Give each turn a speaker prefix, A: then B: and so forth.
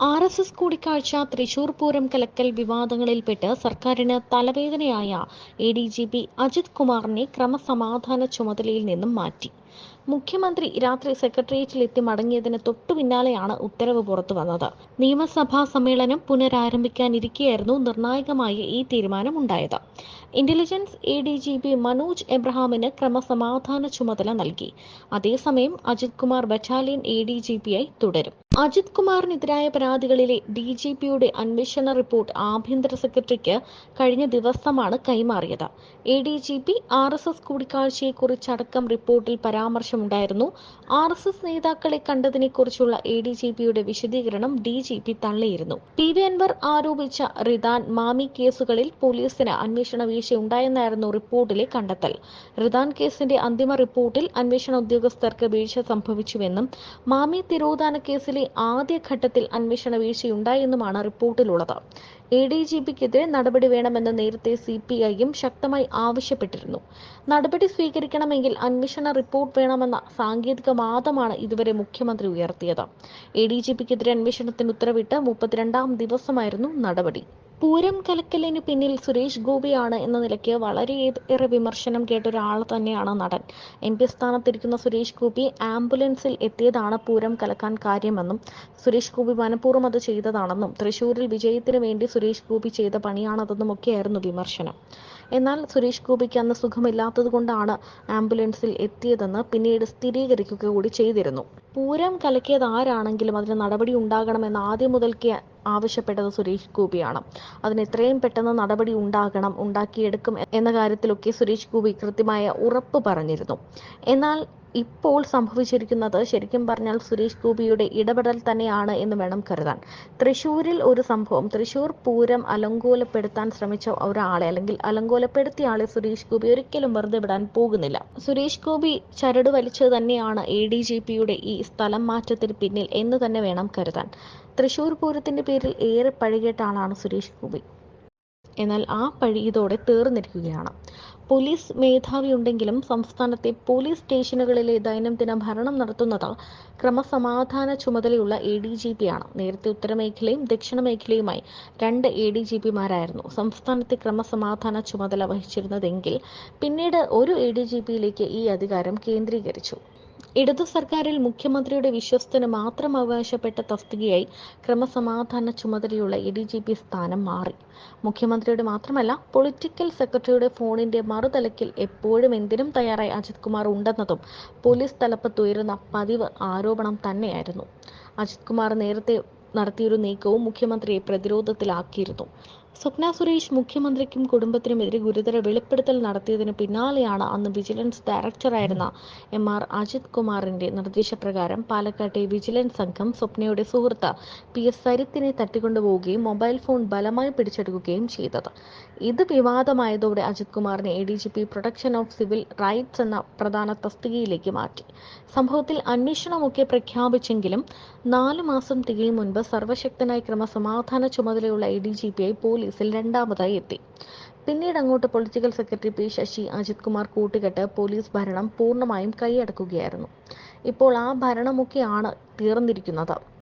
A: R S S കൂടിക്കാഴ്ച തൃശൂർ പൂരം കലക്കൽ വിവാദങ്ങളിൽപ്പെട്ട് സർക്കാരിന് തലവേദനയായ A D G P Ajith കുമാറിനെ ക്രമസമാധാന ചുമതലയിൽ നിന്നും മാറ്റി. മുഖ്യമന്ത്രി രാത്രി സെക്രട്ടേറിയറ്റിലെത്തി മടങ്ങിയതിന് തൊട്ടു പിന്നാലെയാണ് ഉത്തരവ് പുറത്തു വന്നത്. നിയമസഭാ സമ്മേളനം പുനരാരംഭിക്കാനിരിക്കെയായിരുന്നു നിർണായകമായ ഈ തീരുമാനമുണ്ടായത്. Intelligence A D G P Manoj എബ്രഹാമിന് ക്രമസമാധാന ചുമതല നൽകി. അതേസമയം Ajith Kumar battalion A D G പിയായി തുടരും. അജിത് കുമാറിനെതിരായ പരാതികളിലെ ഡി ജി പിയുടെ അന്വേഷണ റിപ്പോർട്ട് ആഭ്യന്തര സെക്രട്ടറിക്ക് കഴിഞ്ഞ ദിവസമാണ് കൈമാറിയത്. A D G P R S S കൂടിക്കാഴ്ചയെക്കുറിച്ചടക്കം റിപ്പോർട്ടിൽ പരാമർശമുണ്ടായിരുന്നു. ആർ എസ് എസ് നേതാക്കളെ കണ്ടതിനെ കുറിച്ചുള്ള എ ഡി ജി പിയുടെ വിശദീകരണം ഡി ജി പി തള്ളിയിരുന്നു. പി വി അൻവർ ആരോപിച്ച റിദാൻ മാമി കേസുകളിൽ പോലീസിന് അന്വേഷണ വീഴ്ച ഉണ്ടായെന്നായിരുന്നു റിപ്പോർട്ടിലെ കണ്ടെത്തൽ. റിദാൻ കേസിന്റെ അന്തിമ റിപ്പോർട്ടിൽ അന്വേഷണ ഉദ്യോഗസ്ഥർക്ക് വീഴ്ച സംഭവിച്ചുവെന്നും മാമി തിരോധാന കേസിലെ ആദ്യഘട്ടത്തിൽ അന്വേഷണ വീഴ്ചയുണ്ടായെന്നുമാണ് റിപ്പോർട്ടിലുള്ളത്. എ ഡി ജി പിക്കെതിരെ നടപടി വേണമെന്ന് നേരത്തെ സി പി ഐയും ശക്തമായി ആവശ്യപ്പെട്ടിരുന്നു. നടപടി സ്വീകരിക്കണമെങ്കിൽ അന്വേഷണ റിപ്പോർട്ട് വേണമെന്ന സാങ്കേതിക വാദമാണ് ഇതുവരെ മുഖ്യമന്ത്രി ഉയർത്തിയത്. എ ഡി ജി പിക്കെതിരെ അന്വേഷണത്തിന് ഉത്തരവിട്ട് മുപ്പത്തിരണ്ടാം ദിവസമായിരുന്നു നടപടി. പൂരം കലക്കലിന് പിന്നിൽ സുരേഷ് ഗോപിയാണ് എന്ന നിലയ്ക്ക് വളരെ ഏറെ വിമർശനം കേട്ട ഒരാൾ തന്നെയാണ് നടൻ. എം പി സ്ഥാനത്തിരിക്കുന്ന സുരേഷ് ഗോപി ആംബുലൻസിൽ എത്തിയതാണ് പൂരം കലക്കാൻ കാര്യമെന്നും സുരേഷ് ഗോപി മനഃപൂർവം അത് ചെയ്തതാണെന്നും തൃശൂരിൽ വിജയത്തിന് വേണ്ടി സുരേഷ് ഗോപി ചെയ്ത പണിയാണതെന്നും ഒക്കെയായിരുന്നു വിമർശനം. എന്നാൽ സുരേഷ് ഗോപിക്ക് അന്ന് സുഖമില്ലാത്തത് കൊണ്ടാണ് ആംബുലൻസിൽ എത്തിയതെന്ന് പിന്നീട് സ്ഥിരീകരിക്കുക കൂടി ചെയ്തിരുന്നു. പൂരം കലക്കിയത് ആരാണെങ്കിലും അതിന് നടപടി ഉണ്ടാകണമെന്ന് ആദ്യം മുതൽക്കേ ആവശ്യപ്പെട്ടത് സുരേഷ് ഗോപിയാണ്. അതിന് എത്രയും പെട്ടെന്ന് നടപടി ഉണ്ടാകണം ഉണ്ടാക്കിയെടുക്കും എന്ന കാര്യത്തിലൊക്കെ സുരേഷ് ഗോപി കൃത്യമായ ഉറപ്പ് പറഞ്ഞിരുന്നു. എന്നാൽ ഇപ്പോൾ സംഭവിച്ചിരിക്കുന്നത് ശരിക്കും പറഞ്ഞാൽ സുരേഷ് ഗോപിയുടെ ഇടപെടൽ തന്നെയാണ് എന്ന് വേണം കരുതാൻ. തൃശൂരിൽ ഒരു സംഭവം തൃശൂർ പൂരം അലങ്കോലപ്പെടുത്താൻ ശ്രമിച്ച ഒരാളെ അല്ലെങ്കിൽ അലങ്കോലപ്പെടുത്തിയ ആളെ സുരേഷ് ഗോപി ഒരിക്കലും വെറുതെ വിടാൻ പോകുന്നില്ല. സുരേഷ് ഗോപി ചരട് വലിച്ചത് തന്നെയാണ് എ ഡി ജി പിയുടെ ഈ സ്ഥലം മാറ്റത്തിന് പിന്നിൽ എന്ന് തന്നെ വേണം കരുതാൻ. തൃശൂർ പൂരത്തിന്റെ പേരിൽ ഏറെ പഴികേട്ട ആളാണ് സുരേഷ് ഗോപി. എന്നാൽ ആ പഴി ഇതോടെ തീർന്നിരിക്കുകയാണ്. പോലീസ് മേധാവി ഉണ്ടെങ്കിലും സംസ്ഥാനത്തെ പോലീസ് സ്റ്റേഷനുകളിലെ ദൈനംദിന ഭരണം നടത്തുന്നത് ക്രമസമാധാന ചുമതലയുള്ള എ ഡി ജി പി ആണ് നേരത്തെ ഉത്തരമേഖലയും ദക്ഷിണ മേഖലയുമായി രണ്ട് എ ഡി ജി പിമാരായിരുന്നു സംസ്ഥാനത്തെ ക്രമസമാധാന ചുമതല വഹിച്ചിരുന്നതെങ്കിൽ പിന്നീട് ഒരു എ ഡി ജി പിയിലേക്ക് ഈ അധികാരം കേന്ദ്രീകരിച്ചു. ഇടതു സർക്കാരിൽ മുഖ്യമന്ത്രിയുടെ വിശ്വസ്തന് മാത്രം അവകാശപ്പെട്ട തസ്തികയായി ക്രമസമാധാന ചുമതലയുള്ള എ ഡി ജി പി സ്ഥാനം മാറി. മുഖ്യമന്ത്രിയുടെ മാത്രമല്ല പൊളിറ്റിക്കൽ സെക്രട്ടറിയുടെ ഫോണിന്റെ മറുതലക്കിൽ എപ്പോഴും എന്തിനും തയ്യാറായി അജിത് കുമാർ ഉണ്ടെന്നതും പോലീസ് തലപ്പത്തുയരുന്ന പതിവ് ആരോപണം തന്നെയായിരുന്നു. അജിത് കുമാർ നേരത്തെ നടത്തിയൊരു നീക്കവും മുഖ്യമന്ത്രിയെ പ്രതിരോധത്തിലാക്കിയിരുന്നു. സ്വപ്ന സുരേഷ് മുഖ്യമന്ത്രിക്കും കുടുംബത്തിനുമെതിരെ ഗുരുതര വെളിപ്പെടുത്തൽ നടത്തിയതിന് പിന്നാലെയാണ് അന്ന് വിജിലൻസ് ഡയറക്ടറായിരുന്ന എം ആർ അജിത് കുമാറിന്റെ നിർദ്ദേശപ്രകാരം പാലക്കാട്ടെ വിജിലൻസ് സംഘം സ്വപ്നയുടെ സുഹൃത്ത് പി എസ് സരിത്തിനെ തട്ടിക്കൊണ്ടുപോവുകയും മൊബൈൽ ഫോൺ ബലമായി പിടിച്ചെടുക്കുകയും ചെയ്തത്. ഇത് വിവാദമായതോടെ അജിത് കുമാറിനെ A D G P protection of civil rights എന്ന പ്രധാന തസ്തികയിലേക്ക് മാറ്റി. സംഭവത്തിൽ അന്വേഷണമൊക്കെ പ്രഖ്യാപിച്ചെങ്കിലും നാലു മാസം തികയും മുൻപ് സർവശക്തനായ ക്രമസമാധാന ചുമതലയുള്ള എ ഡി ജി പി ആയി പോലീസിൽ രണ്ടാമതായി എത്തി. പിന്നീട് അങ്ങോട്ട് political secretary P Sasi Ajith Kumar കൂട്ടുകെട്ട് പോലീസ് ഭരണം പൂർണമായും കൈയടക്കുകയായിരുന്നു. ഇപ്പോൾ ആ ഭരണമൊക്കെയാണ് തീർന്നിരിക്കുന്നത്.